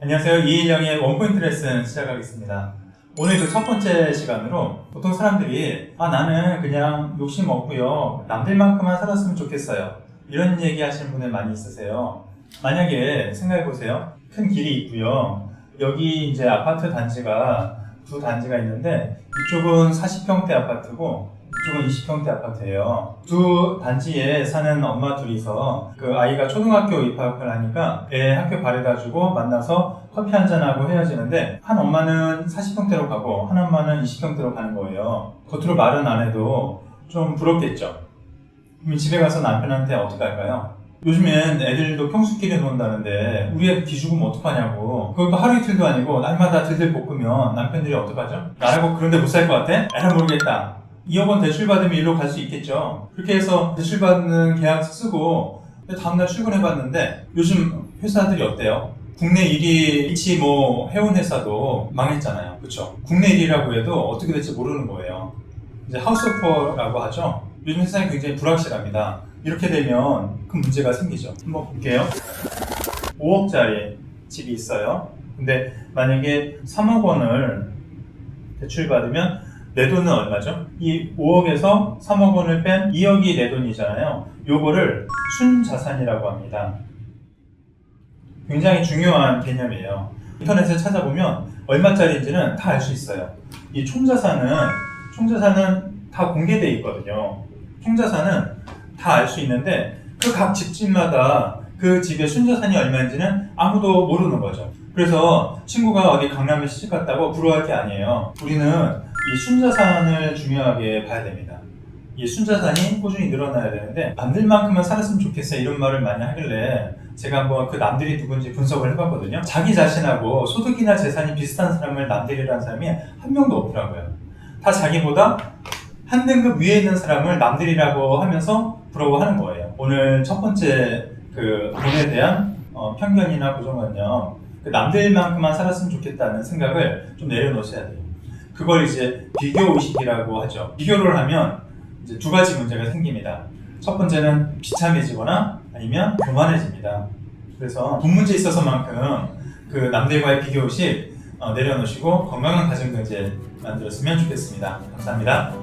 안녕하세요. 이일영의 원포인트 레슨 시작하겠습니다. 오늘 그 첫 번째 시간으로 보통 사람들이 아 나는 그냥 욕심 없고요. 남들만큼만 살았으면 좋겠어요. 이런 얘기 하시는 분들 많이 있으세요. 만약에 생각해 보세요. 큰 길이 있고요. 여기 이제 아파트 단지가 두 단지가 있는데 이쪽은 40평대 아파트고 이쪽은 20평대 아파트예요. 두 단지에 사는 엄마 둘이서 그 아이가 초등학교 입학을 하니까 애 학교 발해가지고 만나서 커피 한잔하고 헤어지는데 한 엄마는 40평대로 가고 한 엄마는 20평대로 가는 거예요. 겉으로 말은 안 해도 좀 부럽겠죠. 그럼 집에 가서 남편한테 어떻게 할까요? 요즘엔 애들도 평수끼리 논다는데 우리 애 기 죽으면 어떡하냐고 그것도 하루 이틀도 아니고 날마다 들들 볶으면 남편들이 어떡하죠? 나라고 그런데 못 살 것 같아? 에라 모르겠다 2억 원 대출 받으면 일로 갈 수 있겠죠 그렇게 해서 대출 받는 계약서 쓰고 다음날 출근해봤는데 요즘 회사들이 어때요? 국내 1위 일치 뭐 해운 회사도 망했잖아요 그쵸? 국내 1위라고 해도 어떻게 될지 모르는 거예요 이제 하우스오퍼라고 하죠 요즘 세상이 굉장히 불확실합니다 이렇게 되면 큰 문제가 생기죠. 한번 볼게요. 5억짜리 집이 있어요. 근데 만약에 3억 원을 대출받으면 내 돈은 얼마죠? 이 5억에서 3억 원을 뺀 2억이 내 돈이잖아요. 요거를 순자산이라고 합니다. 굉장히 중요한 개념이에요. 인터넷에 찾아보면 얼마짜리인지는 다 알 수 있어요. 이 총자산은 총자산은 다 공개되어 있거든요. 총자산은 다 알 수 있는데 그 각 집집마다 그 집의 순자산이 얼마인지는 아무도 모르는 거죠. 그래서 친구가 어디 강남에 시집 갔다고 부러워할 게 아니에요. 우리는 이 순자산을 중요하게 봐야 됩니다. 이 순자산이 꾸준히 늘어나야 되는데 남들만큼은 살았으면 좋겠어요 이런 말을 많이 하길래 제가 한번 그 남들이 누군지 분석을 해봤거든요. 자기 자신하고 소득이나 재산이 비슷한 사람을 남들이라는 사람이 한 명도 없더라고요. 다 자기보다 한 등급 위에 있는 사람을 남들이라고 하면서 부러워하는 거예요. 오늘 첫 번째 그 돈에 대한 어, 편견이나 고정관념, 그 남들만큼만 살았으면 좋겠다는 생각을 좀 내려놓으셔야 돼요. 그걸 이제 비교 의식이라고 하죠. 비교를 하면 이제 두 가지 문제가 생깁니다. 첫 번째는 비참해지거나 아니면 교만해집니다. 그래서 돈 문제에 있어서만큼 그 남들과의 비교 의식 어, 내려놓으시고 건강한 가정 경제 만들었으면 좋겠습니다. 감사합니다.